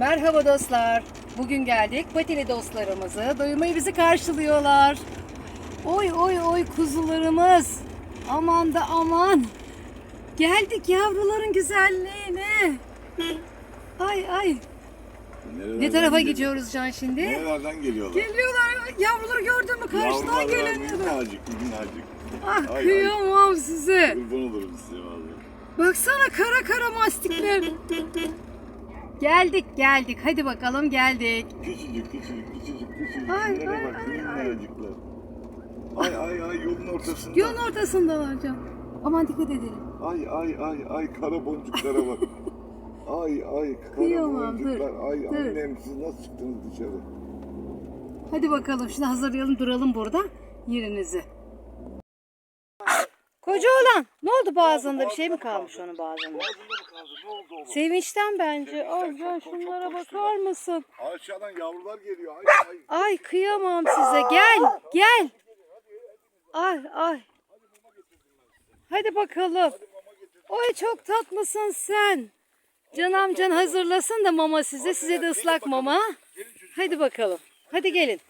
Merhaba dostlar. Bugün geldik. Patili dostlarımızı doyurmayı bizi karşılıyorlar. Oy oy oy kuzularımız. Aman da aman. Geldik yavruların güzelliğine. Ay ay. Nerelerden Ne tarafa geliyor? gidiyoruz Can şimdi? Nerelerden geliyorlar? Geliyorlar. Yavruları gördün mü? Karşıdan geleniyorlar. minnacık minnacık. Ah ay. kıyamam size. Kurban olurum size vallahi. Baksana kara kara mastikler. Geldik geldik. Hadi bakalım geldik. Küçücük küçücük küçücük küçücük. Ay, ay, bak ay, minnacıklar. Ay ay ay yolun ortasında. Yolun ortasındalar Can. Aman dikkat edelim. Ay ay ay ay kara boncuklara bak. ay ay kara Kıyamam, dur, boncuklar. Ay dur. annem siz nasıl çıktınız dışarı? Hadi bakalım şunu hazırlayalım duralım burada yerinizi. Koca olan ne oldu boğazında bir şey mi kalmış onun boğazında? Sevinçten bence. Sevinçten Ay çok şunlara bakar mısın? Aşağıdan yavrular geliyor. Ay ay. Ay kıyamam size. Gel gel. Ay ay. Hadi bakalım. Oy çok tatlısın sen. Can amcan hazırlasın da mama size. Size de ıslak mama. Hadi bakalım. Hadi gelin.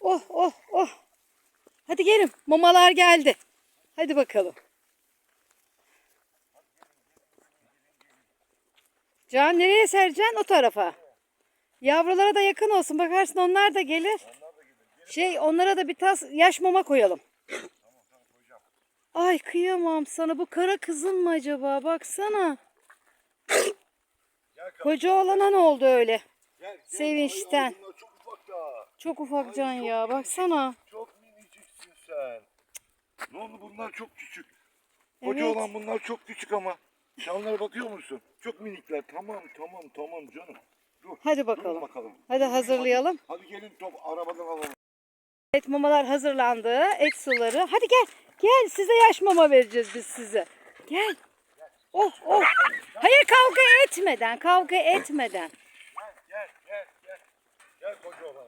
Oh oh oh. Hadi gelin. Mamalar geldi. Hadi bakalım. Can nereye sereceksin? O tarafa. Yavrulara da yakın olsun. Bakarsın onlar da gelir. Şey onlara da bir tas yaş mama koyalım. Ay kıyamam sana. Bu kara kızın mı acaba? Baksana. Koca olana ne oldu öyle? Sevinçten. Çok ufak can ya. Baksana. Ne oldu bunlar çok küçük. Koca Evet. olan bunlar çok küçük ama. Sen onlara bakıyor musun? Çok minikler. Tamam tamam tamam canım. Dur. Hadi Dur bakalım. bakalım. Hadi hazırlayalım. Hadi gelin top arabadan alalım. Et mamalar hazırlandı. Et suları. Hadi gel. Gel size yaş mama vereceğiz biz size. Gel. Oh oh. Hayır kavga etmeden. Kavga etmeden. Gel gel gel. Gel koca olan.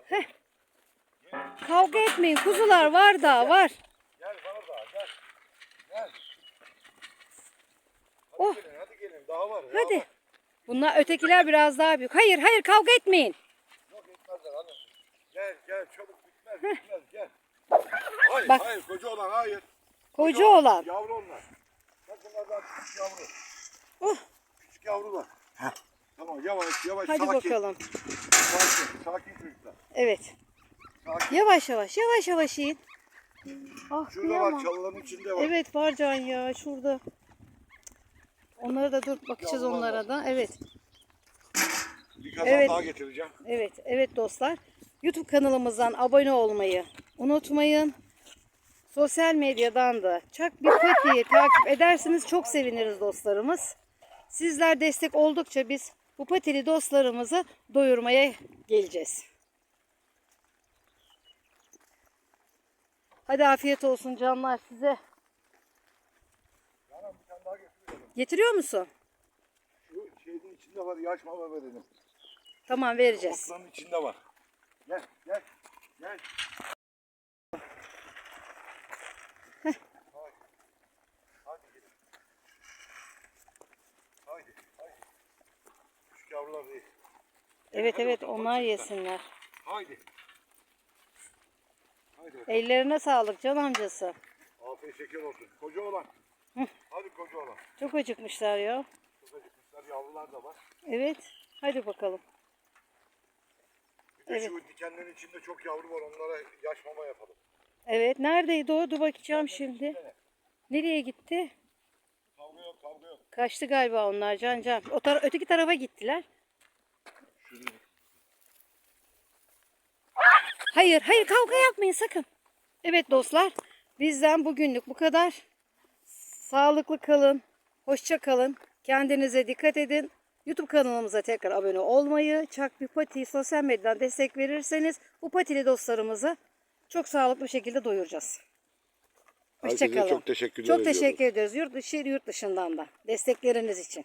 Kavga etmeyin. Kuzular var daha var. Gel bana da gel. Gel. Hadi Oh. gelin hadi gelin daha var. daha Hadi. var. Bunlar ötekiler biraz daha büyük. Hayır hayır kavga etmeyin. Yok etmezler hadi. Gel gel çabuk bitmez bitmez gel. Hayır Bak. hayır koca olan hayır. Koca olan. Yavru onlar. Bak bunlar daha küçük yavru. Oh. Küçük yavrular. Tamam yavaş yavaş Hadi sakin. bakalım. Sakin sakin çocuklar. Evet. Sakin. Yavaş yavaş yavaş yavaş yiyin. Ah Şurada kıyamam. var çalıların içinde var. Evet var Can ya şurada. Onlara da dur bakacağız Yavrular onlara da. Evet. Bir kazan Evet. daha getireceğim. Evet, evet dostlar. YouTube kanalımızdan abone olmayı unutmayın. Sosyal medyadan da Çak bir Pati'yi takip ederseniz çok seviniriz dostlarımız. Sizler destek oldukça biz bu patili dostlarımızı doyurmaya geleceğiz. Hadi afiyet olsun canlar size. Canan bir tane daha getiriyorum. Getiriyor musun? Şu şeyin içinde var yaş mama verelim. Tamam vereceğiz. Otların içinde var. Gel gel gel. Hadi. Hadi gelin. Haydi haydi. Küçük yavrular değil. Evet evet onlar yesinler. Haydi. Ellerine sağlık can amcası. Afiyet şeker olsun. Koca olan. Hadi koca olan. Çok acıkmışlar ya. Çok acıkmışlar yavrular da var. Evet. Hadi bakalım. Bir de Evet. şu dikenlerin içinde çok yavru var. Onlara yaş mama yapalım. Evet. Neredeydi o? Dur bakacağım şimdi. Nereye gitti? Kavga yok kavga yok. Kaçtı galiba onlar Can Can. O tara öteki tarafa gittiler. Şurada. Hayır, hayır kavga yapmayın sakın. Evet dostlar, bizden bugünlük bu kadar. Sağlıklı kalın, hoşça kalın. Kendinize dikkat edin. YouTube kanalımıza tekrar abone olmayı, Çak bir Pati sosyal medyadan destek verirseniz bu patili dostlarımızı çok sağlıklı bir şekilde doyuracağız. Hoşça Herkese kalın. çok teşekkürler Çok teşekkür ediyoruz. Yurt dışı, yurt dışından da destekleriniz için.